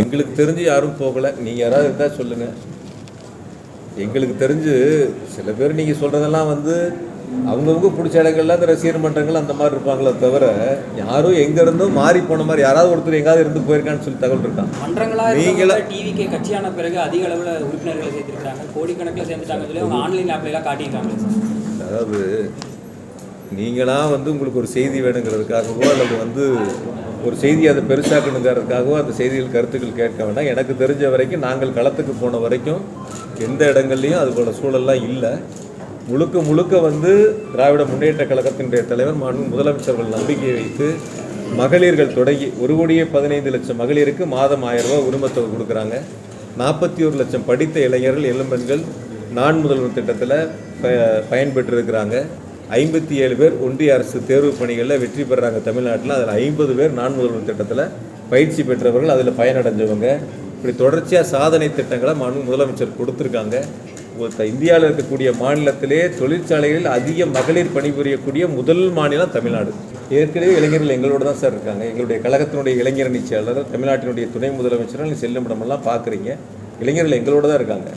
எங்களுக்கு தெரிஞ்சு யாரும் போகலை. நீங்கள் யாராவது இருந்தால் சொல்லுங்கள் எங்களுக்கு தெரிஞ்சு சில பேர் நீங்கள் சொல்கிறதெல்லாம் வந்து அவங்கவுங்க பிடிச்ச இடங்கள்ல அந்த ரசிகர் மன்றங்கள் அந்த மாதிரி இருப்பாங்களே தவிர யாரும் எங்கேருந்தும் மாறி போன மாதிரி யாராவது ஒருத்தர் எங்காவது இருந்து போயிருக்கான்னு சொல்லி தகவல் இருக்கான் மன்றங்களா நீங்களா- நீங்களா டிவிகே கட்சியான பிறகு அதிக அளவுல உறுப்பினர்களை சேர்த்திருக்காங்க கோடிக்கணக்கில் சேர்ந்துட்டாங்க சொல்லி அவங்க ஆன்லைன் ஆப்ல எல்லாம் காட்டியிருக்காங்க அதாவது நீங்களாக வந்து உங்களுக்கு ஒரு செய்தி வேணுங்கிறதுக்காகவோ அல்லது வந்து ஒரு செய்தி அதை பெருசாக்கணுங்கிறதுக்காகவோ அந்த செய்திகள் கருத்துக்கள் கேட்க வேண்டாம். எனக்கு தெரிஞ்ச வரைக்கும் நாங்கள் களத்துக்கு போன வரைக்கும் எந்த இடங்கள்லையும் அது சூழல்லாம் இல்லை. முழுக்க முழுக்க வந்து திராவிட முன்னேற்ற கழகத்தினுடைய தலைவர் மாண்பு முதலமைச்சர்கள் நம்பிக்கை வைத்து மகளிர்கள் தொடங்கி ஒரு கோடியே பதினைந்து லட்சம் மகளிருக்கு மாதம் ஆயிரம் ரூபாய் உரிமத்தொகை கொடுக்குறாங்க. நாற்பத்தி ஒரு லட்சம் படித்த இளைஞர்கள் இளம்பெண்கள் நான் முதல்வர் திட்டத்தில் ப பயன்பெற்றிருக்கிறாங்க. ஐம்பத்தி ஏழு பேர் ஒன்றிய அரசு தேர்வு பணிகளில் வெற்றி பெறுறாங்க தமிழ்நாட்டில். அதில் ஐம்பது பேர் நான் முதல்வர் திட்டத்தில் பயிற்சி பெற்றவர்கள் அதில் பயனடைஞ்சவங்க. இப்படி தொடர்ச்சியாக சாதனை திட்டங்களை மனு முதலமைச்சர் கொடுத்துருக்காங்க. இந்தியாவில் இருக்கக்கூடிய மாநிலத்திலே தொழிற்சாலைகளில் அதிக மகளிர் பணிபுரியக்கூடிய முதல் மாநிலம் தமிழ்நாடு. ஏற்கனவே இளைஞர்கள் எங்களோட தான் சார் இருக்காங்க. எங்களுடைய கழகத்தினுடைய இளைஞரணி செயலாளர் தமிழ்நாட்டினுடைய துணை முதலமைச்சர் செல்லும் இடமெல்லாம் பார்க்குறீங்க. இளைஞர்கள் எங்களோட தான் இருக்காங்க.